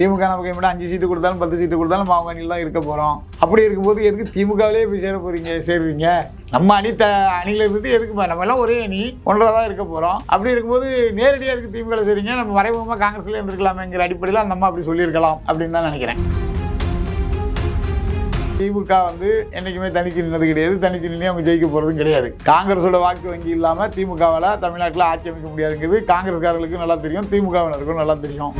திமுக நமக்கு மட்டும் அஞ்சு சீட்டு கொடுத்தாலும் பத்து சீட்டு கொடுத்தாலும் நம்ம அவங்க அணியில் தான் இருக்க போகிறோம் அப்படி இருக்கும்போது எதுக்கு திமுகவிலே போய் சேர போகிறீங்க சேருவீங்க நம்ம அணி த அணியில் இருந்துட்டு எதுக்கு நம்ம எல்லாம் ஒரே அணி ஒன்றரை தான் இருக்க போகிறோம் அப்படி இருக்கும்போது நேரடியாக எதுக்கு திமுக சரிங்க? நம்ம மறைமுகமாக காங்கிரஸ்லேயே இருந்திருக்கலாமேங்கிற அடிப்படையில் அந்த அம்மா அப்படி சொல்லியிருக்கலாம் அப்படின்னு தான் நினைக்கிறேன். திமுக வந்து என்றைக்குமே தனிச்சு நின்னது கிடையாது. தனிச்சு நின்று அவங்க ஜெயிக்க போகிறதும் கிடையாது. காங்கிரஸோட வாக்கு வங்கி இல்லாமல் திமுகவால் தமிழ்நாட்டில் ஆட்சி அமைக்க முடியாதுங்கிறது காங்கிரஸ்காரர்களுக்கும் நல்லா தெரியும் திமுகவினருக்கும் நல்லா தெரியும்.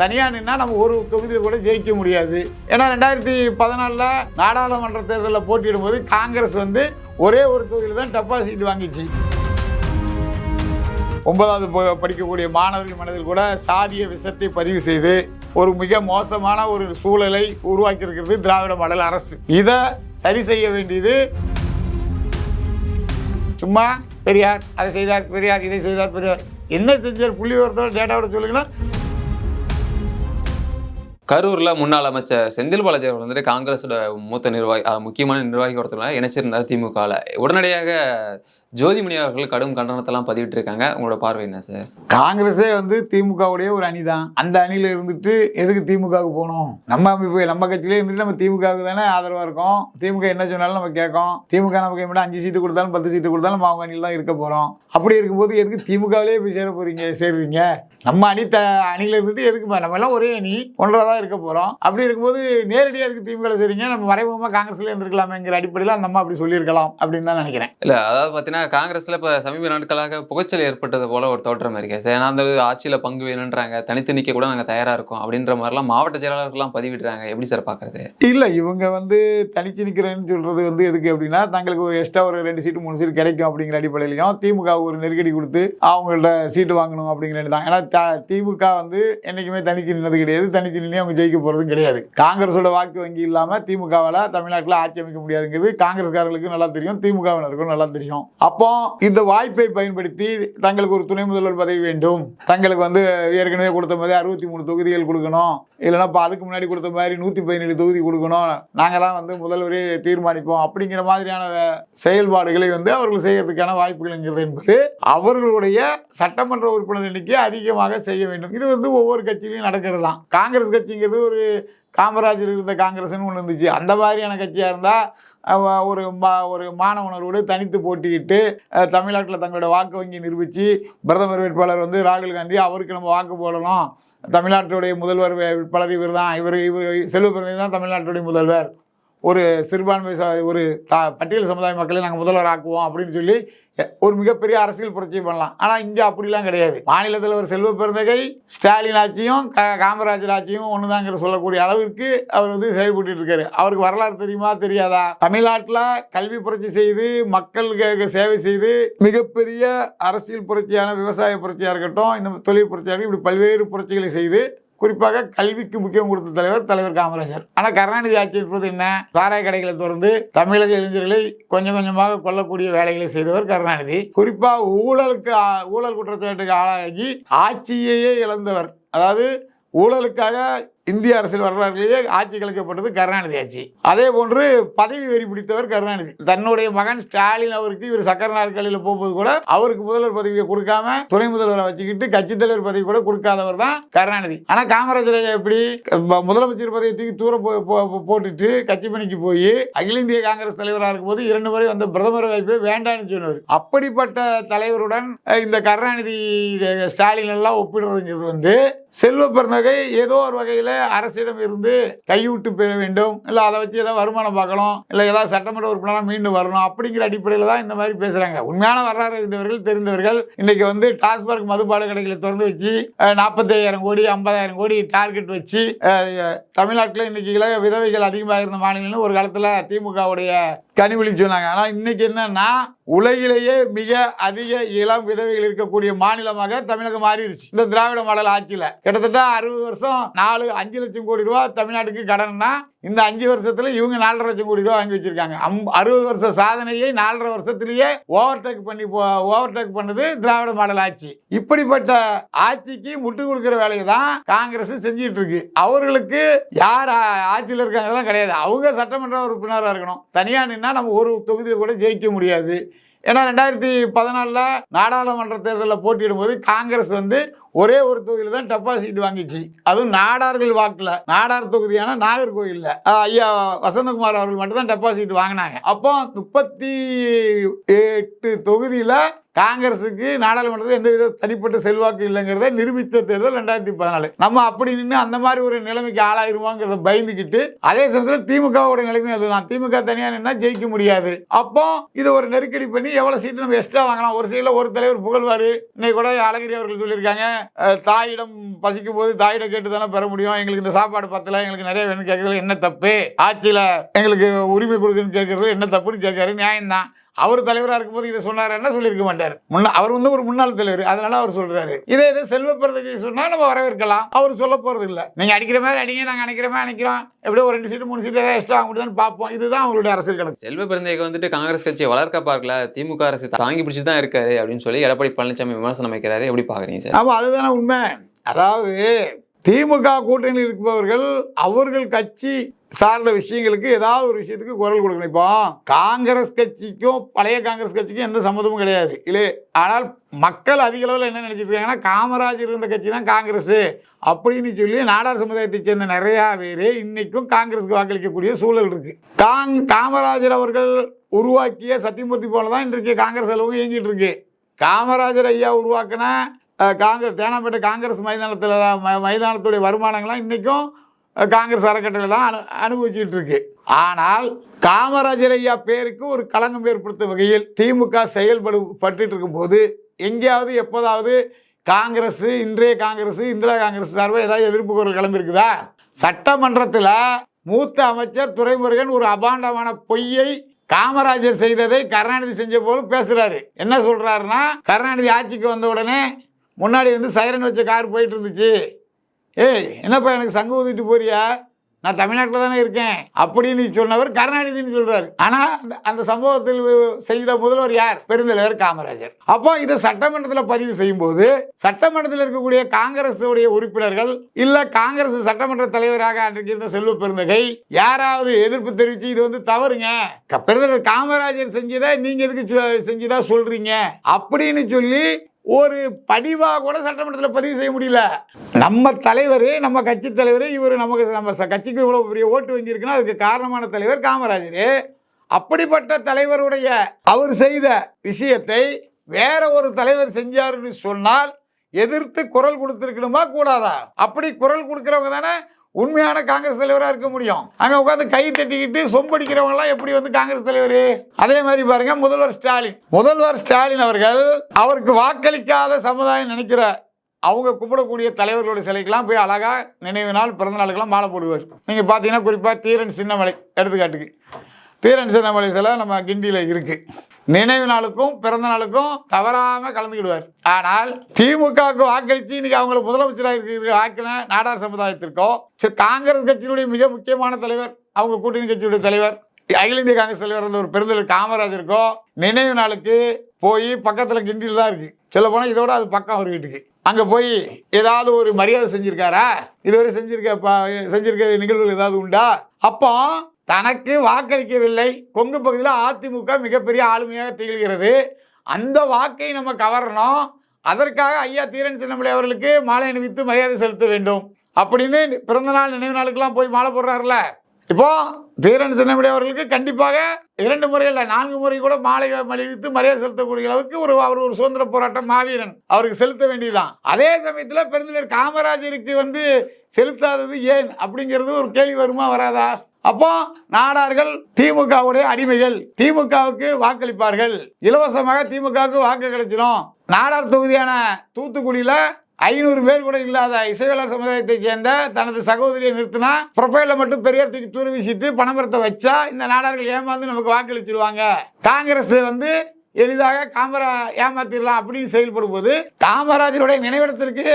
தனியாக நின்னா நம்ம ஒரு தொகுதியில் கூட ஜெயிக்க முடியாது. ஏன்னா ரெண்டாயிரத்தி பதினாலில் நாடாளுமன்ற தேர்தலில் போட்டியிடும் போது காங்கிரஸ் வந்து ஒரே ஒரு தொகுதியில் தான் டெபாசிட் வாங்கிச்சு. ஒன்பதாவது படிக்கக்கூடிய மாணவர்கள் மனதில் கூட சாதிய விஷத்தை பதிவு செய்து ஒரு மிக மோசமான ஒரு சூழலை உருவாக்கியிருக்கிறது திராவிட மாடல் அரசு. இதை சரி செய்ய வேண்டியது சும்மா பெரியார் அதை செய்தார் பெரியார் இதை செய்தார் பெரியார். என்ன செஞ்சார்? புள்ளி விவரத்தோட டேட்டாவோட சொல்லுங்கன்னா கரூர்ல முன்னாள் அமைச்சர் செந்தில் பாலாஜி அவர்கள் வந்துட்டு காங்கிரஸோட மூத்த நிர்வாகி முக்கியமான நிர்வாகி ஒருத்தர் இணைச்சிருந்தார் திமுகவில் உடனடியாக ஜோதிமணி அவர்கள் கடும் கண்டனத்தெல்லாம் பதிவிட்டிருக்காங்க. உங்களோட பார்வை என்ன சார் காங்கிரஸே வந்து திமுகவுடைய ஒரு அணி தான் அந்த அணியில் இருந்துட்டு எதுக்கு திமுகவுக்கு போகணும்? நம்ம இப்போ நம்ம கட்சியிலே இருந்துட்டு நம்ம திமுகவுக்கு தானே ஆதரவாக இருக்கோம். திமுக என்ன சொன்னாலும் நம்ம கேட்கும். திமுக நமக்கு மட்டும் அஞ்சு சீட்டு கொடுத்தாலும் பத்து சீட்டு கொடுத்தாலும் அவங்க அணியில் தான் இருக்க போகிறோம் அப்படி இருக்கும்போது எதுக்கு திமுகவிலே போய் சேர போகிறீங்க சேர்றீங்க? நம்ம அணி த அணியில் இருந்துட்டு எதுக்கு நம்ம எல்லாம் ஒரே அணி ஒன்றரை தான் இருக்க போகிறோம் அப்படி இருக்கும்போது நேரடியாக எதுக்கு திமுக சேர்றீங்க நம்ம மறைமுகமாக காங்கிரஸ்ல இருந்திருக்கலாமேங்கிற அடிப்படையில் அந்த அம்மா அப்படி சொல்லியிருக்கலாம் அப்படின்னு தான் நினைக்கிறேன். இல்ல அதாவது ஏன்னா காங்கிரஸ்ல இப்ப சமீப நாட்களாக புகைச்சல் ஏற்பட்டது போல ஒரு தோற்றம் இருக்கு. சார் ஏன்னா அந்த ஆட்சியில் பங்கு வேணுன்றாங்க தனித்து நிற்க கூட நாங்கள் தயாராக இருக்கோம் அப்படின்ற மாதிரிலாம் மாவட்ட செயலாளர்கள்லாம் பதிவிடுறாங்க. எப்படி சார் பார்க்குறது இல்லை இவங்க வந்து தனிச்சு நிற்கிறேன்னு சொல்கிறது வந்து எதுக்கு அப்படின்னா தங்களுக்கு ஒரு எக்ஸ்ட்ரா ஒரு ரெண்டு சீட்டு மூணு சீட்டு கிடைக்கும் அப்படிங்கிற அடிப்படையிலையும் திமுக ஒரு நெருக்கடி கொடுத்து அவங்கள்ட்ட சீட்டு வாங்கணும் அப்படிங்கிறது தான். ஏன்னா த திமுக வந்து என்றைக்குமே தனித்து நின்னது கிடையாது. தனித்து நின்று அவங்க ஜெயிக்க போகிறதும் கிடையாது. காங்கிரஸோட வாக்கு வங்கி இல்லாமல் திமுகவால் தமிழ்நாட்டில் ஆட்சி அமைக்க முடியாதுங்கிறது காங்கிரஸ்காரர்களுக்கும் நல்லா தெரியும் திமுகவினருக்கும் நல்லா தெரியும். அப்போ இந்த வாய்ப்பை பயன்படுத்தி தங்களுக்கு ஒரு துணை முதல்வர் பதவி வேண்டும். தங்களுக்கு வந்து ஏற்கனவே கொடுத்த மாதிரி அறுபத்தி மூணு தொகுதிகள் கொடுக்கணும். இல்லைன்னா இப்போ அதுக்கு முன்னாடி கொடுத்த மாதிரி நூற்றி பதினேழு தொகுதி கொடுக்கணும். நாங்கள் தான் வந்து முதல்வரே தீர்மானிப்போம். அப்படிங்கிற மாதிரியான செயல்பாடுகளை வந்து அவர்கள் செய்யறதுக்கான வாய்ப்புகள்ங்கிறது என்பது அவர்களுடைய சட்டமன்ற உறுப்பினர் எண்ணிக்கை அதிகமாக செய்ய வேண்டும். இது வந்து ஒவ்வொரு கட்சியிலையும் நடக்கிறது தான். காங்கிரஸ் கட்சிங்கிறது ஒரு காமராஜர் இருந்த காங்கிரஸ்னு ஒன்று இருந்துச்சு. அந்த மாதிரியான கட்சியாக இருந்தால் ஒரு மா ஒரு மாணவனரோடு தனித்து போட்டியிட்டு தமிழ்நாட்டில் தங்களோட வாக்கு வங்கி நிரூபித்து பிரதமர் வேட்பாளர் வந்து ராகுல் காந்தி அவருக்கு நம்ம வாக்கு போடணும். தமிழ்நாட்டுடைய முதல்வர் வேட்பாளர் இவர் தான் இவர் இவர் செல்வ பிறந்தது தான் தமிழ்நாட்டுடைய முதல்வர். ஒரு சிறுபான்மை ஒரு த பட்டியல் சமுதாய மக்களை நாங்கள் முதல்வர் ஆக்குவோம் அப்படின்னு சொல்லி ஒரு மிகப்பெரிய அரசியல் புரட்சி பண்ணலாம். ஆனால் இங்கே அப்படிலாம் கிடையாது. மாநிலத்தில் ஒரு செல்வ பெருந்தகை ஸ்டாலின் ஆட்சியும் க காமராஜர் ஆட்சியும் ஒன்றுதாங்கிற சொல்லக்கூடிய அளவிற்கு அவர் வந்து செயல்பட்டு இருக்காரு அவருக்கு வரலாறு தெரியுமா தெரியாதா? தமிழ்நாட்டில் கல்வி புரட்சி செய்து மக்களுக்கு சேவை செய்து மிகப்பெரிய அரசியல் புரட்சியான விவசாய புரட்சியாக இருக்கட்டும் இந்த தொழில் புரட்சியாக இருக்கட்டும் இப்படி பல்வேறு புரட்சிகளை செய்து குறிப்பாக கல்விக்கு முக்கியம் கொடுத்த தலைவர் தலைவர் காமராஜர். ஆனால் கருணாநிதி ஆட்சி இருப்பது என்ன? சாராய கடைகளை திறந்து தமிழக இளைஞர்களை கொஞ்சம் கொஞ்சமாக கொல்லக்கூடிய வேலைகளை செய்தவர் கருணாநிதி. குறிப்பாக ஊழலுக்கு ஊழல் குற்றச்சாட்டுக்கு ஆளாகி ஆட்சியையே இழந்தவர். அதாவது ஊழலுக்காக இந்திய அரசியல் வரலாறுலேயே ஆட்சி கலைக்கப்பட்டது கருணாநிதி ஆட்சி. அதே போன்று பதவி வெறி பிடித்தவர் கருணாநிதி. தன்னுடைய மகன் ஸ்டாலின் அவருக்கு இவர் சக்கர நாற்காலியில் போகும்போது கூட அவருக்கு முதல்வர் பதவியை கொடுக்காம துணை முதல்வரை வச்சுக்கிட்டு கட்சி தலைவர் பதவி கூட கொடுக்காதவர் தான் கருணாநிதி. ஆனா காமராஜர் எப்படி முதலமைச்சர் பதவியை தூக்கி தூர போ- போட்டுட்டு கட்சி பணிக்கு போய் அகில இந்திய காங்கிரஸ் தலைவராக இருக்கும்போது இரண்டு முறை வந்த பிரதமர் வாய்ப்பை வேண்டாம்னு சொன்னவர். அப்படிப்பட்ட தலைவருடன் இந்த கருணாநிதி ஸ்டாலின் எல்லாம் ஒப்பிடுறதுங்கிறது வந்து செல்வ பெருந்தகை ஏதோ ஒரு வகையில் அரசிடம் இருந்து கையூட்டு பெற வேண்டும். இல்லை அதை வச்சு ஏதாவது வருமானம் பார்க்கணும். இல்லை ஏதாவது சட்டமன்ற உறுப்பினராக மீண்டும் வரணும் அப்படிங்கிற அடிப்படையில் தான் இந்த மாதிரி பேசுகிறாங்க உண்மையான வரலாறு இருந்தவர்கள் தெரிந்தவர்கள் இன்றைக்கி வந்து டாஸ்மாக் மதுபாடு கடைகளை திறந்து வச்சு நாற்பத்தையாயிரம் கோடி ஐம்பதாயிரம் கோடி டார்கெட் வச்சு தமிழ்நாட்டில் இன்றைக்கி இளைய விதவைகள் அதிகமாக இருந்த மாநிலம்னு ஒரு காலத்தில் திமுகவுடைய கனிமொழி சொன்னாங்க. ஆனால் இன்னைக்கு என்னன்னா உலகிலேயே மிக அதிக இளம் விதவைகள் இருக்கக்கூடிய மாநிலமாக தமிழகம் மாறிடுச்சு இந்த திராவிட மாடல் ஆட்சியில். கிட்டத்தட்ட அறுபது வருஷம் நாலு அஞ்சு லட்சம் கோடி ரூபா தமிழ்நாட்டுக்கு கடன்னா இந்த அஞ்சு வருஷத்தில் இவங்க நாலரை லட்சம் கோடி ரூபா வாங்கி வச்சிருக்காங்க. அம்- அறுபது வருஷ சாதனையை நாலரை வருஷத்துலேயே ஓவர்டேக் பண்ணி ஓவர்டேக் பண்ணது திராவிட மாடல் ஆட்சி. இப்படிப்பட்ட ஆட்சிக்கு முட்டு கொடுக்குற வேலையை தான் காங்கிரஸ் செஞ்சுட்டு இருக்கு. அவர்களுக்கு யார் ஆட்சியில் இருக்காங்கலாம் கிடையாது. அவங்க சட்டமன்ற உறுப்பினராக இருக்கணும். தனியாக நின்னா நம்ம ஒரு தொகுதியில் கூட ஜெயிக்க முடியாது. ஏன்னா ரெண்டாயிரத்தி பதினாலில் நாடாளுமன்ற தேர்தலில் போட்டியிடும் போது காங்கிரஸ் வந்து ஒரே ஒரு தொகுதியில் தான் டெபாசிட் வாங்கிச்சு. அதுவும் நாடார்கள் வாக்கில். நாடார் தொகுதியான நாகர்கோயிலில் ஐயா வசந்தகுமார் அவர்கள் மட்டும் தான் டெபாசிட் வாங்கினாங்க. அப்போ முப்பத்தி எட்டு தொகுதியில் காங்கிரஸுக்கு நாடாளுமன்றத்தில் எந்த வித தனிப்பட்ட செல்வாக்கு இல்லைங்கிறத நிரூபித்த தேர்தல் ரெண்டாயிரத்தி பதினாலு. நம்ம அப்படி நின்று அந்த மாதிரி ஒரு நிலைமைக்கு ஆளாயிருவாங்கிறத பயந்துக்கிட்டு அதே சமயத்தில் திமுகவோட நிலைமை அதுதான். திமுக தனியாக நின்னா ஜெயிக்க முடியாது. அப்போ இது ஒரு நெருக்கடி பண்ணி எவ்வளோ சீட்டு நம்ம எக்ஸ்ட்ரா வாங்கலாம். ஒரு சைடில் ஒரு தலைவர் புகழ்வார். இன்னைக்கு கூட அழகிரி அவர்கள் சொல்லியிருக்காங்க தாயிடம் பசிக்கும் போது தாயிடம் கேட்டு தானே பெற முடியும்? எங்களுக்கு இந்த சாப்பாடு பத்தல எங்களுக்கு நிறைய வேணும் கேட்கறதுல என்ன தப்பு? ஆட்சியில் எங்களுக்கு உரிமை கொடுக்குன்னு கேட்கறது என்ன தப்புன்னு கேட்கறது நியாயம்தான். அவர் தலைவராக இருக்கும்போது இதை சொன்னாருன்னா சொல்லியிருக்க மாட்டார்? முன்ன அவர் வந்து ஒரு முன்னாள் தலைவர் அதனால அவர் சொல்றாரு. இதே இது செல்வ பிறந்தகை சொன்னா நம்ம வரவேற்கலாம். அவர் சொல்ல போறது இல்ல நீங்க அடிக்கிற மாதிரி அடிங்க நாங்க அடிக்கிற மாதிரி அடிக்கிறோம். எப்படியோ ஒரு ரெண்டு சீட்டு மூணு சீட்டு ஏதாவது எக்ஸ்ட்ரா முடியுதான்னு பார்ப்போம். இதுதான் அவங்களுடைய அரசியல் கணக்கு. செல்வ பிறந்தேக்கு வந்துட்டு காங்கிரஸ் கட்சியை வளர்க்க பார்க்கல. திமுக அரசு தாங்கி பிடிச்சி தான் இருக்காரு அப்படின்னு சொல்லி எடப்பாடி பழனிசாமி விமர்சனம் வைக்கிறாரு. எப்படி பாக்குறீங்க சார்? ஆமா அதுதானே உண்மை. அதாவது திமுக கூட்டணியில் இருப்பவர்கள் அவர்கள் கட்சி சார்ந்த விஷயங்களுக்கு ஏதாவது ஒரு விஷயத்துக்கு குரல் கொடுக்கணும். இப்போ காங்கிரஸ் கட்சிக்கும் பழைய காங்கிரஸ் கட்சிக்கும் எந்த சம்மதமும் கிடையாது. இல்லை ஆனால் மக்கள் அதிக அளவில் என்ன நினச்சிருக்காங்கன்னா இருக்காங்கன்னா காமராஜர் இருந்த கட்சி தான் காங்கிரஸ். அப்படின்னு சொல்லி நாடார் சமுதாயத்தை சேர்ந்த நிறையா பேர் இன்றைக்கும் காங்கிரஸுக்கு வாக்களிக்கக்கூடிய சூழல் இருக்குது காங் காமராஜர் அவர்கள் உருவாக்கிய சத்தியமூர்த்தி போல தான் இன்றைக்கு காங்கிரஸ் அளவு இயங்கிட்டு இருக்கு. காமராஜர் ஐயா உருவாக்கின காங்கிரஸ் தேனாம்பேட்டை காங்கிரஸ் மைதானத்தில் மைதானத்துடைய வருமானங்கள்லாம் இன்றைக்கும் காங்கிரஸ் அறக்கட்டளை தான் அனு அனுபவிச்சுட்டு இருக்கு ஆனால் காமராஜர் ஐயா பேருக்கு ஒரு களங்கம் ஏற்படுத்தும் வகையில் திமுக செயல்படு பட்டு இருக்கும் போது எங்கேயாவது எப்போதாவது காங்கிரஸ் இன்றைய காங்கிரஸ் இந்திரா காங்கிரஸ் சார்பாக ஏதாவது எதிர்ப்பு குரல் கிளம்பியிருக்குதா? சட்டமன்றத்தில் மூத்த அமைச்சர் துரைமுருகன் ஒரு அபாண்டமான பொய்யை காமராஜர் செய்ததை கருணாநிதி செஞ்ச போல பேசுறாரு. என்ன சொல்றாருன்னா கருணாநிதி ஆட்சிக்கு வந்த உடனே முன்னாடி வந்து சைரன் வச்ச கார் போயிட்டு இருந்துச்சு. ஏய் என்னப்பா எனக்கு சங்கு ஊதிட்டு போறியா? நான் தமிழ்நாட்டில் தானே இருக்கேன். அப்படின்னு சொன்னவர் கருணாநிதினு சொல்றாரு. ஆனா அந்த- அந்த சம்பவத்தில் செய்த முதல்வர் யார்? பெருந்தலைவர் காமராஜர். அப்போ இதை சட்டமன்றத்தில் பதிவு செய்யும்போது சட்டமன்றத்தில் இருக்கக்கூடிய காங்கிரஸ் உடைய உறுப்பினர்கள் இல்ல காங்கிரஸ் சட்டமன்ற தலைவராக அன்றைக்கு இருந்த செல்வ பெருந்தகை யாராவது எதிர்ப்பு தெரிவிச்சு இது வந்து தவறுங்க. பெருந்தலைவர் காமராஜர் செஞ்சதை நீங்க எதுக்கு சொ- செஞ்சதா சொல்றீங்க? அப்படின்னு சொல்லி ஒரு படிவா கூட சட்டமன்றத்தில் பதிவு செய்ய முடியல. நம்ம தலைவர் நம்ம கட்சி தலைவர் இவர் நமக்கு நம்ம கட்சிக்கு இவ்வளோ பெரிய ஓட்டு வங்கி இருக்குன்னா அதுக்கு காரணமான தலைவர் காமராஜர். அப்படிப்பட்ட தலைவருடைய அவர் செய்த விஷயத்தை வேற ஒரு தலைவர் செஞ்சாருன்னு சொன்னால் எதிர்த்து குரல் கொடுத்துருக்கணுமா கூடாதா? அப்படி குரல் கொடுக்குறவங்க தானே உண்மையான காங்கிரஸ் தலைவராக இருக்க முடியும். அங்கே உட்காந்து கை தட்டிக்கிட்டு சொம்படிக்கிறவங்களாம் எப்படி வந்து காங்கிரஸ் தலைவர்? அதே மாதிரி பாருங்க முதல்வர் ஸ்டாலின். முதல்வர் ஸ்டாலின் அவர்கள் அவருக்கு வாக்களிக்காத சமுதாயம் நினைக்கிற அவங்க கும்பிடக்கூடிய தலைவர்களுடைய சிலைக்கெல்லாம் போய் அழகாக நினைவு நாள் பிறந்த நாளுக்கெல்லாம் மாலை போடுவார். நீங்கள் பார்த்தீங்கன்னா குறிப்பாக தீரன் சின்னமலை எடுத்துக்காட்டுக்கு. தீரன் சின்னமலை சிலை நம்ம கிண்டியில் இருக்குது நினைவு நாளுக்கும் பிறந்த நாளுக்கும் தவறாம கலந்துக்கிடுவார். ஆனால் திமுகவுக்கு வாக்களித்து இன்னைக்கு அவங்களை முதலமைச்சராக இருக்கிற ஆக்கின நாடார் சமுதாயத்திற்கோ காங்கிரஸ் கட்சியினுடைய மிக முக்கியமான தலைவர் அவங்க கூட்டணி கட்சியுடைய தலைவர் அகில இந்திய காங்கிரஸ் தலைவர் இருந்த ஒரு பெருந்தலைவர் காமராஜருக்கோ நினைவு நாளுக்கு போய் பக்கத்தில் கிண்டியில் தான் இருக்கு. சொல்ல போனால் இதோட அது பக்கம் அவர் வீட்டுக்கு. அங்கே போய் ஏதாவது ஒரு மரியாதை செஞ்சிருக்காரா? இதுவரை செஞ்சிருக்க செஞ்சிருக்க நிகழ்வுகள் ஏதாவது உண்டா? அப்போ தனக்கு வாக்களிக்கவில்லை. கொங்கு பகுதியில் அதிமுக மிகப்பெரிய ஆளுமையாக திகழ்கிறது. அந்த வாக்கை நம்ம கவரணும். அதற்காக ஐயா தீரன் சின்னமலை அவர்களுக்கு மாலை அணிவித்து மரியாதை செலுத்த வேண்டும். அப்படின்னு பிறந்தநாள் நினைவு நாளுக்கெல்லாம் போய் மாலை போடுறாருல. இப்போ தீரன் சின்னமலை அவர்களுக்கு கண்டிப்பாக இரண்டு முறையில் நான்கு முறை கூட மாலை மலிவித்து மரியாதை செலுத்தக்கூடிய அளவுக்கு ஒரு அவர் ஒரு சுதந்திர போராட்ட மாவீரன். அவருக்கு செலுத்த வேண்டியதுதான். அதே சமயத்தில் பெருந்தலைவர் காமராஜருக்கு வந்து செலுத்தாதது ஏன் அப்படிங்கிறது ஒரு கேள்வி வருமா வராதா? அப்போ நாடார்கள் திமுகவுடைய அடிமைகள் திமுகவுக்கு வாக்களிப்பார்கள். இலவசமாக திமுகவுக்கு வாக்கு கிடைச்சிடும் நாடார் தொகுதியான தூத்துக்குடியில ஐநூறு பேர் கூட இல்லாத இசைவாளர் சமுதாயத்தை சேர்ந்த தனது சகோதரியை நிறுத்தினா ப்ரொஃபைல மட்டும் பெரியார் தூக்கி தூர வீசிட்டு பணமரத்தை வச்சா இந்த நாடார்கள் ஏமாந்து நமக்கு வாக்களிச்சிருவாங்க. காங்கிரஸ் வந்து எளிதாக காமரா ஏமாத்திடலாம் அப்படின்னு செயல்படும் போது காமராஜருடைய நினைவிடத்திற்கு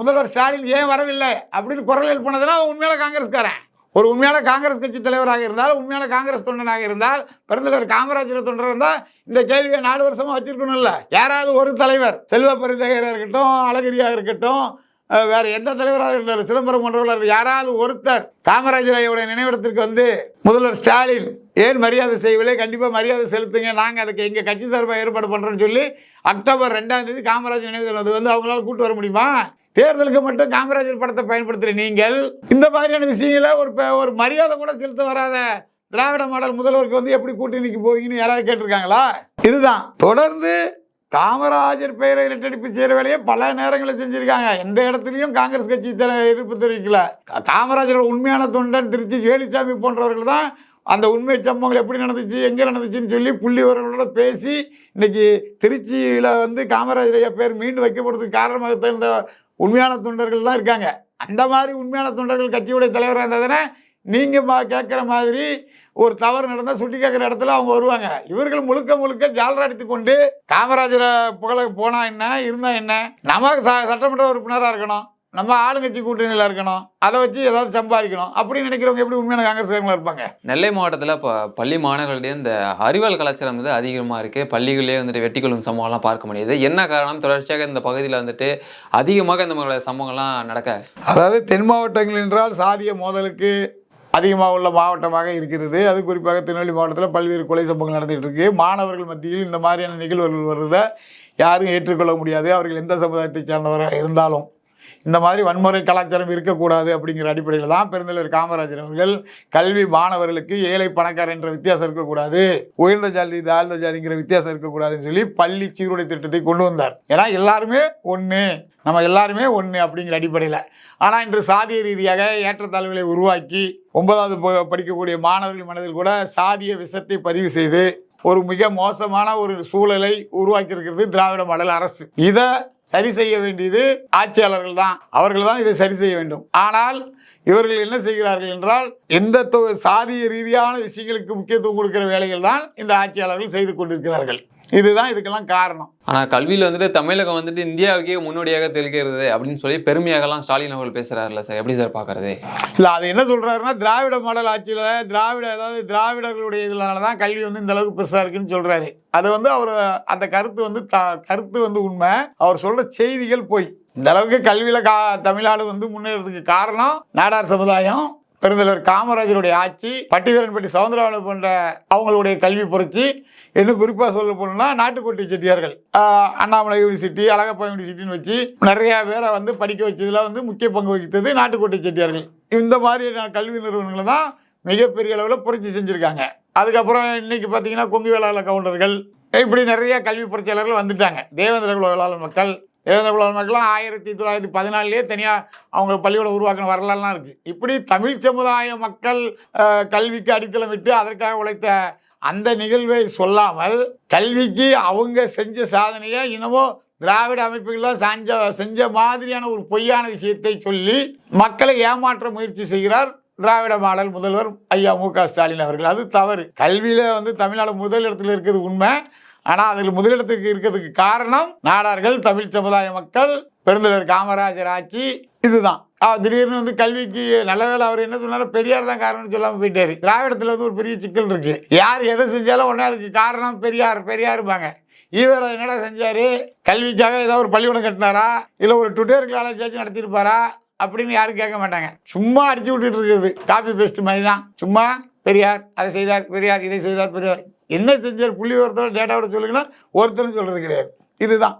முதல்வர் ஸ்டாலின் ஏன் வரவில்லை அப்படின்னு குரல் எழுப்பினதுன்னா அவன் உண்மையில காங்கிரஸ்காரன். ஒரு உண்மையான காங்கிரஸ் கட்சி தலைவராக இருந்தால் உண்மையான காங்கிரஸ் தொண்டனாக இருந்தால் பெருந்தலைவர் காமராஜர் தொண்டர் இருந்தால் இந்த கேள்வியை நாலு வருஷமாக வச்சிருக்கணும்ல. யாராவது ஒரு தலைவர் செல்வ பரிதகராக இருக்கட்டும் அழகிரியாக இருக்கட்டும் வேறு வேற எந்த தலைவராக இருந்தாலும் சிதம்பரம் போன்றவர்களாக யாராவது ஒருத்தர் காமராஜர் ஐயோடைய நினைவிடத்திற்கு வந்து முதல்வர் ஸ்டாலின் ஏன் மரியாதை செய்யவில்லை? கண்டிப்பாக மரியாதை செலுத்துங்க. நாங்கள் அதுக்கு எங்கள் கட்சி சார்பாக ஏற்பாடு பண்ணுறோன்னு சொல்லி அக்டோபர் ரெண்டாம் தேதி காமராஜர் நினைவு அது வந்து அவங்களால கூட்டு வர முடியுமா? தேர்தலுக்கு மட்டும் காமராஜர் படத்தை பயன்படுத்துகிற நீங்கள். இந்த மாதிரியான விஷயங்கள ஒரு ஒரு மரியாதை கூட செலுத்த வராத திராவிட மாடல் முதல்வருக்கு வந்து எப்படி கூட்டணிக்கு போவீங்கன்னு யாராவது கேட்டிருக்காங்களா? இதுதான். தொடர்ந்து காமராஜர் பெயரை இரட்டடிப்பு செய்கிற வேலையை பல நேரங்களில் செஞ்சுருக்காங்க. எந்த இடத்துலையும் காங்கிரஸ் கட்சி எதிர்ப்பு தெரிவிக்கல. காமராஜரோட உண்மையான தொண்டன் திருச்சி வேலுச்சாமி போன்றவர்கள் தான் அந்த உண்மை சம்பவங்கள் எப்படி நடந்துச்சு எங்கே நடந்துச்சுன்னு சொல்லி புள்ளிவர்களோட பேசி இன்னைக்கு திருச்சியில் வந்து காமராஜர் ஐயா பேர் மீண்டும் வைக்கப்படுறதுக்கு காரணமாக இந்த உண்மையான தொண்டர்கள்லாம் இருக்காங்க. அந்த மாதிரி உண்மையான தொண்டர்கள் கட்சியுடைய தலைவராக இருந்ததுன்னா நீங்கள் மா கேட்குற மாதிரி ஒரு தவறு நடந்தால் சுட்டி கேட்குற இடத்துல அவங்க வருவாங்க. இவர்கள் முழுக்க முழுக்க ஜாலரா அடித்து கொண்டு காமராஜரை புகழ போனால் என்ன இருந்தால் என்ன? நமக்கு ச சட்டமன்ற உறுப்பினராக இருக்கணும். நம்ம ஆளுங்கட்சி கூட்டணியில் இருக்கணும். அதை வச்சு ஏதாவது சம்பாதிக்கணும். அப்படின்னு நினைக்கிறவங்க எப்படி உண்மையான காங்கிரஸ்காரங்களா இருப்பாங்க? நெல்லை மாவட்டத்தில் இப்போ பள்ளி மாணவர்களிடையே இந்த அறிவியல் கலாச்சாரம் வந்து அதிகமாக இருக்குது பள்ளிகளே வந்துட்டு வெட்டி கொள்ளும் சம்பவம்லாம் பார்க்க முடியுது. என்ன காரணம்? தொடர்ச்சியாக இந்த பகுதியில் வந்துட்டு அதிகமாக இந்த மாதிரி சம்பவங்கள்லாம் நடக்க. அதாவது தென் மாவட்டங்கள் என்றால் சாதிய மோதலுக்கு அதிகமாக உள்ள மாவட்டமாக இருக்கிறது. அது குறிப்பாக திருநெல்வேலி மாவட்டத்தில் பல்வேறு கொலை சம்பவங்கள் நடந்துகிட்டு இருக்கு. மாணவர்கள் மத்தியில் இந்த மாதிரியான நிகழ்வுகள் வருவதை யாரும் ஏற்றுக்கொள்ள முடியாது. அவர்கள் எந்த சமுதாயத்தை சார்ந்தவராக இருந்தாலும். இந்த மாதிரி வன்முறை கலாச்சாரம் இருக்கக்கூடாது அப்படிங்கிற அடிப்படையில் தான் பெருந்தலைவர் காமராஜர் அவர்கள் கல்வி மாணவர்களுக்கு ஏழை பணக்காரர் என்ற வித்தியாசம் இருக்கக்கூடாது உயர்ந்த ஜாதி தாழ்ந்த ஜாதிங்கிற வித்தியாசம் இருக்கக்கூடாதுன்னு சொல்லி பள்ளி சீருடை திட்டத்தை கொண்டு வந்தார். ஏன்னா எல்லாருமே ஒன்று நம்ம எல்லாருமே ஒன்று அப்படிங்கிற அடிப்படையில். ஆனால் இன்று சாதிய ரீதியாக ஏற்றத்தாழ்வுகளை உருவாக்கி ஒன்பதாவது படிக்கக்கூடிய மாணவர்கள் மனதில் கூட சாதிய விஷத்தை பதிவு செய்து ஒரு மிக மோசமான ஒரு சூழலை உருவாக்கியிருக்கிறது திராவிட மாடல் அரசு. இதை சரி செய்ய வேண்டியது ஆட்சியாளர்கள் தான். அவர்கள் தான் இதை சரி செய்ய வேண்டும். ஆனால் இவர்கள் என்ன செய்கிறார்கள் என்றால் எந்த சாதிய ரீதியான விஷயங்களுக்கு முக்கியத்துவம் கொடுக்கிற வேலைகள் தான் இந்த ஆட்சியாளர்கள் செய்து கொண்டிருக்கிறார்கள். இதுதான் இதுக்கெல்லாம் காரணம். ஆனால் கல்வியில் வந்துட்டு தமிழகம் வந்துட்டு இந்தியாவுக்கே முன்னோடியாக தெரிகிறது அப்படின்னு சொல்லி பெருமையாகலாம் ஸ்டாலின் அவர்கள் பேசுகிறாருல்ல சார். எப்படி சார் பார்க்கறது? இல்லை அது என்ன சொல்கிறாருன்னா திராவிட மாடல் ஆட்சியில் திராவிட அதாவது திராவிடர்களுடைய இதனால தான் கல்வி வந்து இந்த அளவுக்கு பெருசாக இருக்குன்னு சொல்கிறாரு அது வந்து அவர் அந்த கருத்து வந்து த கருத்து வந்து உண்மை. அவர் சொல்கிற செய்திகள் போய். இந்த அளவுக்கு கல்வியில் கா தமிழ்நாடு வந்து முன்னேறதுக்கு காரணம் நாடார் சமுதாயம் பெருந்தலைவர் காமராஜருடைய ஆட்சி பட்டிகரன்பட்டி சவுந்தரவாணி போன்ற அவங்களுடைய கல்வி புரட்சி இன்னும் குறிப்பாக சொல்ல போனோம்னா நாட்டுக்கோட்டை செட்டியார்கள். அண்ணாமலை யூனிவர்சிட்டி அழகப்பா யூனிவர்சிட்டின்னு வச்சு நிறைய பேரை வந்து படிக்க வச்சதுல வந்து முக்கிய பங்கு வகித்தது நாட்டுக்கோட்டை செட்டியார்கள். இந்த மாதிரியான கல்வி நிறுவனங்களை தான் மிகப்பெரிய அளவில் புரட்சி செஞ்சுருக்காங்க. அதுக்கப்புறம் இன்னைக்கு பார்த்தீங்கன்னா கொங்கு வேளாளர் கவுண்டர்கள் இப்படி நிறைய கல்வி புரட்சியாளர்கள் வந்துட்டாங்க. தேவேந்திர குல வேளாளர் மக்கள் தேவேந்திர குல மக்கள்லாம் ஆயிரத்தி தொள்ளாயிரத்தி பதினாலுலேயே தனியாக அவங்க பள்ளிக்கூடம் உருவாக்கின வரலாறுலாம் இருக்குது இப்படி தமிழ் சமுதாய மக்கள் கல்விக்கு அடித்தளம் விட்டு அதற்காக உழைத்த அந்த நிகழ்வை சொல்லாமல் கல்விக்கு அவங்க செஞ்ச சாதனையை இன்னமும் திராவிட அமைப்புகள்லாம் செஞ்ச செஞ்ச மாதிரியான ஒரு பொய்யான விஷயத்தை சொல்லி மக்களை ஏமாற்ற முயற்சி செய்கிறார் திராவிட மாடல் முதல்வர் ஐயா மு க ஸ்டாலின் அவர்கள். அது தவறு. கல்வியில் வந்து தமிழ்நாடு முதல் இடத்துல இருக்கிறது உண்மை. ஆனால் அதில் முதலிடத்துக்கு இருக்கிறதுக்கு காரணம் நாடார்கள் தமிழ் சமுதாய மக்கள் பெருந்தலைவர் காமராஜர் ஆட்சி இதுதான் திடீர்னு வந்து கல்விக்கு நல்ல வேலை அவர் என்ன சொன்னாரு பெரியார் தான் காரணம்னு சொல்லாமல் போயிட்டாரு. திராவிடத்தில் வந்து ஒரு பெரிய சிக்கல் இருக்கு. யார் எதை செஞ்சாலும் உடனே அதுக்கு காரணம் பெரியார் பெரியாருப்பாங்க இவர் என்னடா செஞ்சாரு? கல்விக்காக ஏதோ ஒரு பள்ளிக்கூடம் கட்டினாரா? இல்லை ஒரு டுடேர் காலேஜ் ஆச்சு நடத்தியிருப்பாரா? அப்படின்னு யாரும் கேட்க மாட்டாங்க. சும்மா அடிச்சு விட்டுட்டு இருக்குது. காப்பி பேஸ்ட் மாதிரி தான். சும்மா பெரியார் அதை செய்தார் பெரியார் இதை செய்தார் பெரியார். என்ன செஞ்சார்? புள்ளி ஒருத்தர் டேட்டாவோட சொல்லுங்கன்னா ஒருத்தரும் சொல்கிறது கிடையாது. இதுதான்.